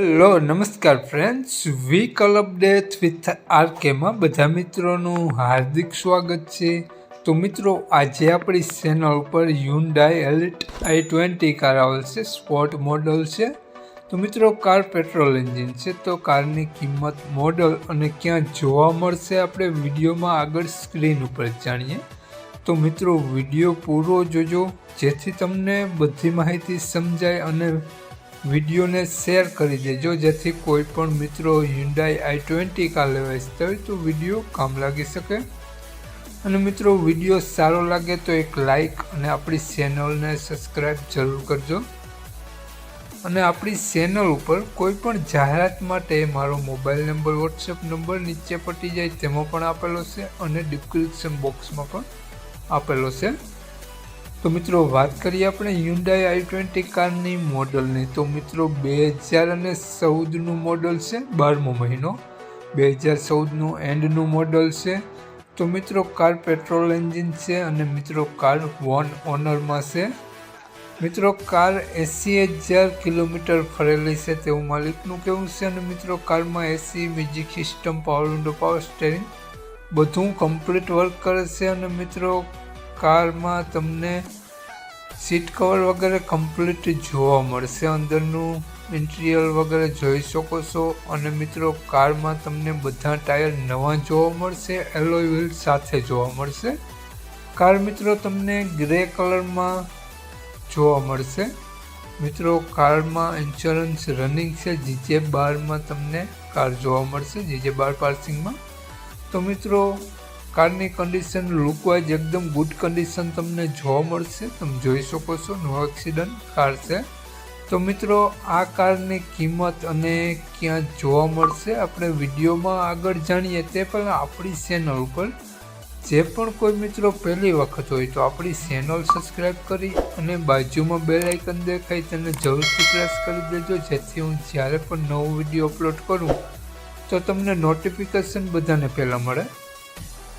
Hello નમસ્કાર friends week update with આરકેમાં બધા મિત્રોનું હાર્દિક સ્વાગત છે. તો મિત્રો, આજે આપણી ચેનલ ઉપર Hyundai Elite i twenty car આવેલ છે સ્પોર્ટ મોડલ છે. તો મિત્રો કાર પેટ્રોલ એન્જિન છે. તો કારની કિંમત મોડલ અને ક્યાં જોવા મળશે આપણે વિડીયોમાં આગળ સ્ક્રીન ઉપર જાણીએ. તો મિત્રો, વીડિયો પૂરો જોજો, જેથી તમને બધી માહિતી સમજાય અને વિડીયોને શેર કરી દેજો. જેથી કોઈ પણ મિત્રો હ્યુન્ડાઈ આઈ ટ્વેન્ટી કાર લેવા ઈચ્છતા હોય તો વીડિયો કામ લાગી શકે. અને મિત્રો, વીડિયો સારો લાગે તો એક લાઈક અને આપણી ચેનલને સબસ્ક્રાઈબ જરૂર કરજો. અને આપણી ચેનલ ઉપર કોઈ પણ જાહેરાત માટે મારો મોબાઈલ નંબર વોટ્સએપ નંબર નીચે પટી જાય, તેમાં પણ આપેલો છે અને ડિસ્ક્રિપ્શન બોક્સમાં પણ આપેલો છે. તો મિત્રો, વાત કરીએ આપણે હ્યુન્ડાઈ આઈ ટ્વેન્ટી કારની મોડલની. તો મિત્રો, બે હજાર અને ચૌદનું મોડલ છે, બારમો મહિનો. બે હજાર ચૌદનું એન્ડનું મોડલ છે. તો મિત્રો, કાર પેટ્રોલ એન્જિન છે અને મિત્રો, કાર વન ઓનરમાં છે. મિત્રો, કાર એંસી હજાર કિલોમીટર ફરેલી છે તેવું માલિકનું કહેવું છે અને મિત્રો, કારમાં AC music system power window power steering બધું કમ્પ્લીટ વર્ક કરે છે અને મિત્રો કારમાં તમને સીટ કવર વગેરે કમ્પ્લીટ જોવા મળશે. અંદરનું ઇન્ટિરિયર વગેરે જોઈ શકો છો અને મિત્રો, કારમાં તમને બધા ટાયર નવા જોવા મળશે એલોય વ્હીલ સાથે જોવા મળશે. કાર મિત્રો તમને ગ્રે કલરમાં જોવા મળશે. મિત્રો, કારમાં ઇન્સ્યોરન્સ રનિંગ છે, જીજે બારમાં તમને કાર જોવા મળશે, જીજે બાર પાર્સિંગમાં. તો મિત્રો કારની કન્ડિશન લુકવાઇઝ એકદમ ગુડ કન્ડિશન તમને જોવા મળશે. તમે જોઈ શકો છો નો એક્સિડન્ટ કાર છે. તો મિત્રો, આ કારની કિંમત અને ક્યાં જોવા મળશે, આપણે વિડીયોમાં આગળ જાણીએ. તે પહેલાં આપણી ચેનલ ઉપર. જે પણ કોઈ મિત્રો પહેલી વખત હોય તો આપણી ચેનલ સબસ્ક્રાઈબ કરી અને બાજુમાં બે આઇકન દેખાય તેને જરૂરથી પ્રેસ કરી દેજો, જેથી હું જ્યારે પણ નવો વીડિયો અપલોડ કરું, તો તમને નોટિફિકેશન બધાને પહેલાં મળે.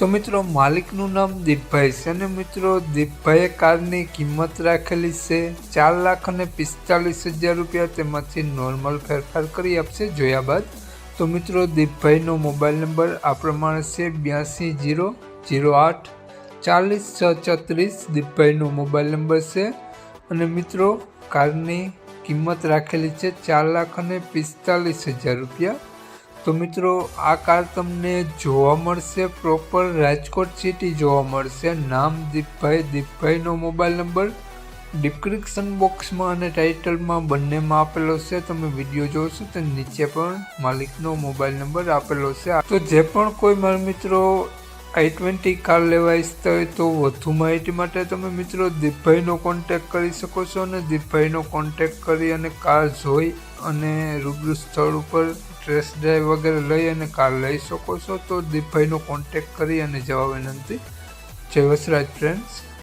તો મિત્રો, માલિકનું નામ દીપભાઈ છે અને મિત્રો, દીપભાઈએ કારની કિંમત રાખેલી છે ચાર લાખ અને પિસ્તાલીસ હજાર રૂપિયા. તેમાંથી નોર્મલ ફેરફાર કરી આપશે જોયા બાદ. તો મિત્રો, દીપભાઈનો મોબાઈલ નંબર આ પ્રમાણે છે બ્યાસી જીરો જીરો આઠ, ચાલીસ છ છત્રીસ. દીપભાઈનો મોબાઈલ નંબર છે અને મિત્રો, કારની કિંમત રાખેલી છે ચાર લાખ અને પિસ્તાલીસ હજાર રૂપિયા. તો મિત્રો, આ કાર તમને જોવા મળશે પ્રોપર રાજકોટ સિટી જોવા મળશે. નામ દીપભાઈ, દીપભાઈનો મોબાઈલ નંબર ડિસ્ક્રિપ્શન બોક્સમાં અને ટાઇટલમાં બંનેમાં આપેલો છે. તમે વીડિયો જોશો તો નીચે પણ માલિકનો મોબાઈલ નંબર આપેલો છે. તો જે પણ કોઈ મારા મિત્રો આઈ ટ્વેન્ટી કાર લેવા ઈચ્છતા હોય તો વધુ માહિતી માટે તમે મિત્રો દીપભાઈનો કોન્ટેક કરી શકો છો અને દીપભાઈનો કોન્ટેક કરી અને કાર જોઈ અને રૂબરૂ સ્થળ ઉપર ટેસ્ટ ડ્રાઈવ વગેરે લઈ અને કાર લઈ શકો છો, તો દીપભાઈનો કોન્ટેક કરી અને જવા વિનંતી. જય વસરાજ ફ્રેન્ડ્સ